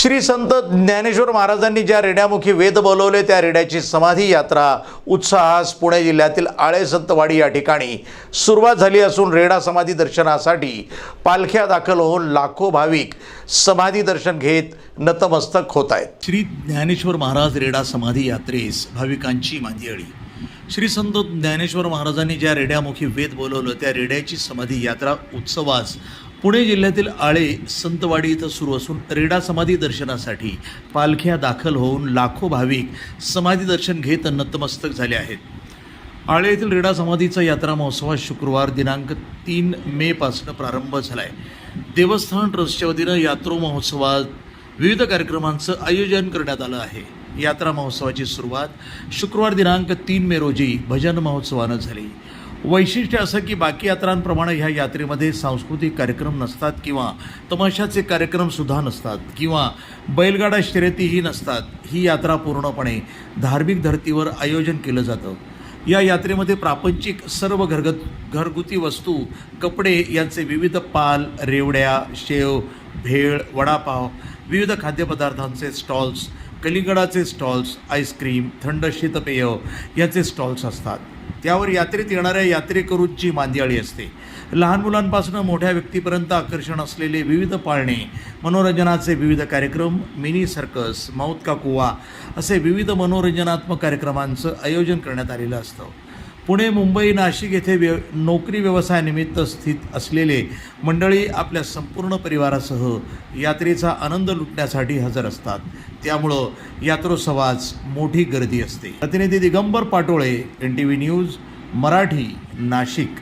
श्री संत ज्ञानेश्वर महाराजांनी ज्या रेड्यामुखी वेद बोलवले त्या रेड्याची समाधी यात्रा उत्साहास पुणे जिल्ह्यातील आळे संतवाडी या ठिकाणी सुरुवात झाली असून रेडा समाधी दर्शनासाठी पालख्या दाखल होऊन लाखो भाविक समाधी दर्शन घेत नतमस्तक होत आहेत. श्री ज्ञानेश्वर महाराज रेडा समाधी यात्रेस भाविकांची मांदियाळी. श्री संत ज्ञानेश्वर महाराजांनी ज्या रेड्यामुखी वेद बोलवलं त्या रेड्याची समाधी यात्रा उत्सवास पुणे जिल्ह्यातील आळे संतवाडी इथं सुरू असून रेडा समाधी दर्शनासाठी पालख्या दाखल होऊन लाखो भाविक समाधी दर्शन घेत नतमस्तक झाले आहेत. आळे येथील रेडा समाधीचा यात्रा महोत्सवात शुक्रवार दिनांक तीन मे पासून प्रारंभ झाला आहे देवस्थान ट्रस्टच्या वतीनं यात्रो महोत्सवात विविध कार्यक्रमांचं आयोजन करण्यात आलं आहे. यात्रा महोत्सवाची सुरुवात शुक्रवार दिनांक तीन मे रोजी भजन महोत्सवानं झाली. वैशिष्ट्य असं की बाकी यात्रांप्रमाणे ह्या यात्रेमध्ये सांस्कृतिक कार्यक्रम नसतात किंवा तमाशाचे कार्यक्रमसुद्धा नसतात किंवा बैलगाडा शर्यतीही नसतात ही यात्रा पूर्णपणे धार्मिक धर्तीवर आयोजन केलं जातं. या यात्रेमध्ये प्रापंचिक सर्व घरगत घरगुती वस्तू कपडे यांचे विविध पाल रेवड्या शेव भेळ वडापाव विविध खाद्यपदार्थांचे स्टॉल्स कलिंगडाचे स्टॉल्स आईस्क्रीम थंड शीतपेय याचे स्टॉल्स असतात. त्यावर यात्रेत येणाऱ्या यात्रेकरूंची मांदियाळी असते. लहान मुलांपासून मोठ्या व्यक्तीपर्यंत आकर्षण असलेले विविध पाळणे मनोरंजनाचे विविध कार्यक्रम मिनी सर्कस माऊत का कुवा असे विविध मनोरंजनात्मक कार्यक्रमांचं आयोजन करण्यात आलेलं असतं. पुणे मुंबई नाशिक येथे व्य नोकरी व्यवसायानिमित्त स्थित असलेले मंडळी आपल्या संपूर्ण परिवारासह यात्रेचा आनंद लुटण्यासाठी हजर असतात. त्यामुळं यात्रोत्सवास मोठी गर्दी असते. प्रतिनिधी Digambar Patole N T V news Marathi Nashik.